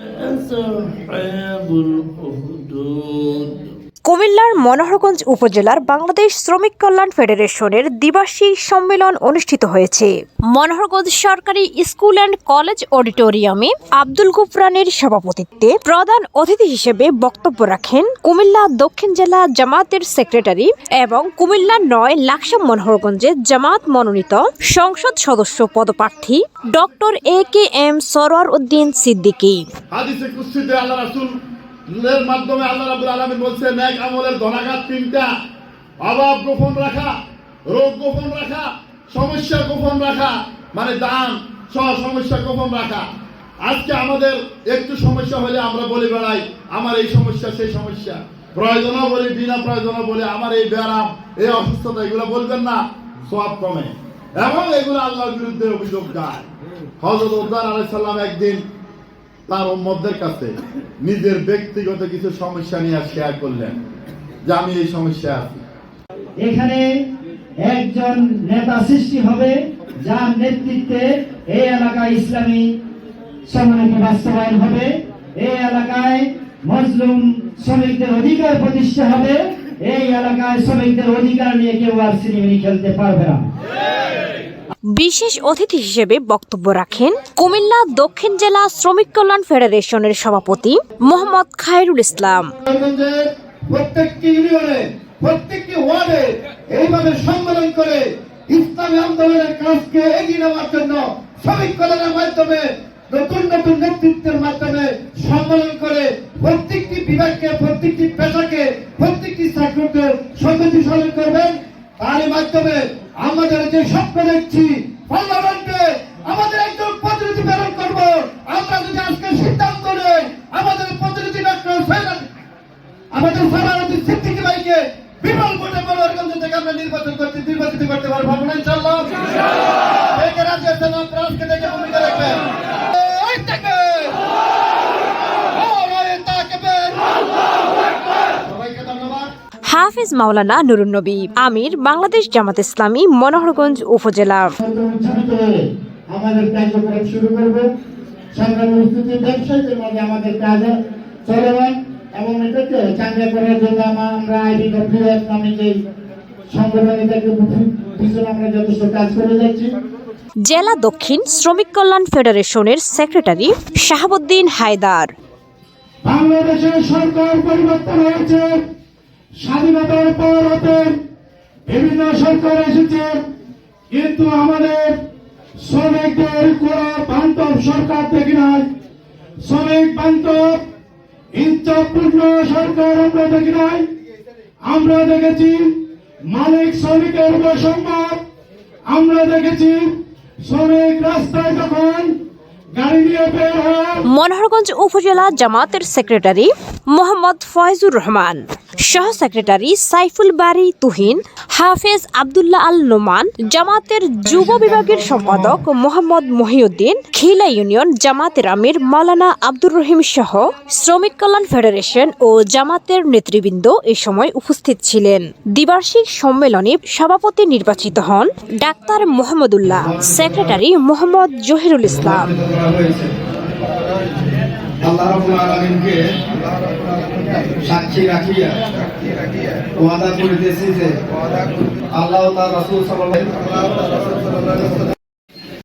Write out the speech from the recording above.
أصحاب الأخدود কুমিল্লার মনোহরগঞ্জ উপজেলার বাংলাদেশ শ্রমিক কল্যাণ ফেডারেশনের দ্বিবার্ষিক সম্মেলন অনুষ্ঠিত হয়েছে। মনোহরগঞ্জ সরকারি স্কুল অ্যান্ড কলেজ অডিটোরিয়ামে আব্দুল গুফরানের সভাপতিত্বে প্রধান অতিথি হিসেবে বক্তব্য রাখেন কুমিল্লা দক্ষিণ জেলা জামাতের সেক্রেটারি এবং কুমিল্লা নয় লাকসাম মনোহরগঞ্জের জামাত মনোনীত সংসদ সদস্য পদপ্রার্থী doctor A K M Sarowar Uddin Siddiqui. এর মাধ্যমে আল্লাহ রাব্বুল আলামিন বলছে ন্যাক আমলের ধনাঘাত তিনটা। অভাব গোপন রাখা, রোগ গোপন রাখা, সমস্যা গোপন রাখা মানে দান সহ সমস্যা গোপন রাখা। আজকে আমাদের একটু সমস্যা হলে আমরা বলে বেড়াই, আমার এই সমস্যা, সেই সমস্যা। প্রয়োজনও বলি, বিনা প্রয়োজনও বলি, আমার এই ব্যারাম এই অসুস্থতা, এগুলো বলবেন না, সব কমে। এবং এগুলো আল্লাহর বিরুদ্ধে অভিযোগ গায় হজরত উদ্দার আলাই সাল্লাম একদিন তার উম্মতদের কাছে নিজের ব্যক্তিগত কিছু সমস্যা নিয়ে শেয়ার করলেন যে আমি এই সমস্যা আছি। এখানে একজন নেতা সৃষ্টি হবে যার নেতৃত্বে এই এলাকায় ইসলামী সম্মানিত বাস্তবায়ন হবে। এই এলাকায় মজলুম শ্রমিকদের অধিকার প্রতিষ্ঠা হবে। এই এলাকায় শ্রমিকদের অধিকার নিয়ে কেউ আর সিনেমিনি খেলতে পারবে না। বিশেষ অতিথি হিসেবে বক্তব্য রাখেন কুমিল্লা দক্ষিণ জেলা শ্রমিক কল্যাণ ফেডারেশনের সভাপতি মোহাম্মদ খায়রুল ইসলাম। প্রত্যেকটি ইউনিয়নে, প্রত্যেকটি ওয়ার্ডে এইভাবে সম্মেলন করে ইসলামী আন্দোলনের কাজকে এগিয়ে নেওয়ার জন্য শ্রমিক কল্যাণের মাধ্যমে, নতুন নতুন নেতৃত্বের মাধ্যমে সম্মেলন করে প্রত্যেকটি বিভাগকে, প্রত্যেকটি পেশাকে, প্রত্যেকটি করবেন। তারই মাধ্যমে আমাদের যে স্বপ্ন দেখছি পার্লামেন্টে আমাদের একজন প্রতিনিধি প্রেরণ করব। আমরা যদি আজকে সিদ্ধান্ত নেই আমাদের প্রতিনিধি ডক্টর আমাদের সভাপতি সিদ্দিকী ভাইকে বিপুল ভোটে মনোরগঞ্জ থেকে আমরা নির্বাচন করতে নির্বাচিত করতে পারব। আমরা ইনশাল্লাহ রাজ্যের জন্য আজকে থেকে ভূমিকা রাখবেন হাফিজ মাওলানা নুরুন্নবী আমির বাংলাদেশ জামাত ইসলামী মনোহরগঞ্জ উপজেলা। আমাদের কার্যক্রম শুরু করব। সংগ্রামী ব্যবসায়ীদের মধ্যে আমাদের কাজ চলমান। এবং এটাকে চাঙ্গা করার জন্য আমরা আইডি কমপ্লিট নামে যে সংগঠন এটাকে পিছনে আমরা যথেষ্ট কাজ করে যাচ্ছি। জেলা দক্ষিণ শ্রমিক কল্যাণ ফেডারেশনের সেক্রেটারি শাহাবুদ্দিন হায়দার। বাংলাদেশের সরকার পরিবর্তন হয়েছে। স্বাধীনতার পর হতে বিভিন্ন সরকার এসেছে, কিন্তু আমাদের শ্রমিকদের কোন বান্ধব সরকার দেখি নাই। শ্রমিক বান্ধব, ইচ্ছাপূর্ণ সরকার আমরা দেখি নাই। আমরা দেখেছি মালিক শ্রমিকের বৈষম্য আমরা দেখেছি শ্রমিক রাস্তায় যখন মনোহরগঞ্জ উপজেলা জামাতের সেক্রেটারি মোহাম্মদ ফয়জুর রহমান। সহ সেক্রেটারি সাইফুল বারি তুহিন হাফেজ আবদুল্লাহ আল নোমান জামাতের যুব বিভাগের সম্পাদক মোহাম্মদ মহিউদ্দিন খিলা ইউনিয়ন জামাতের আমির মালানা আব্দুর রহিম সহ শ্রমিক কল্যাণ ফেডারেশন ও জামাতের নেতৃবৃন্দ এ সময় উপস্থিত ছিলেন। দ্বিবার্ষিক সম্মেলনে সভাপতি নির্বাচিত হন ডাক্তার মোহাম্মদুল্লাহ, সেক্রেটারি মোহাম্মদ জহিরুল ইসলাম। আল্লাহ রাব্বুল আলমিনকে সাক্ষী রাখিয়া ওয়াদা করিতেছি যে আল্লাহ তার রসুল আলাইহি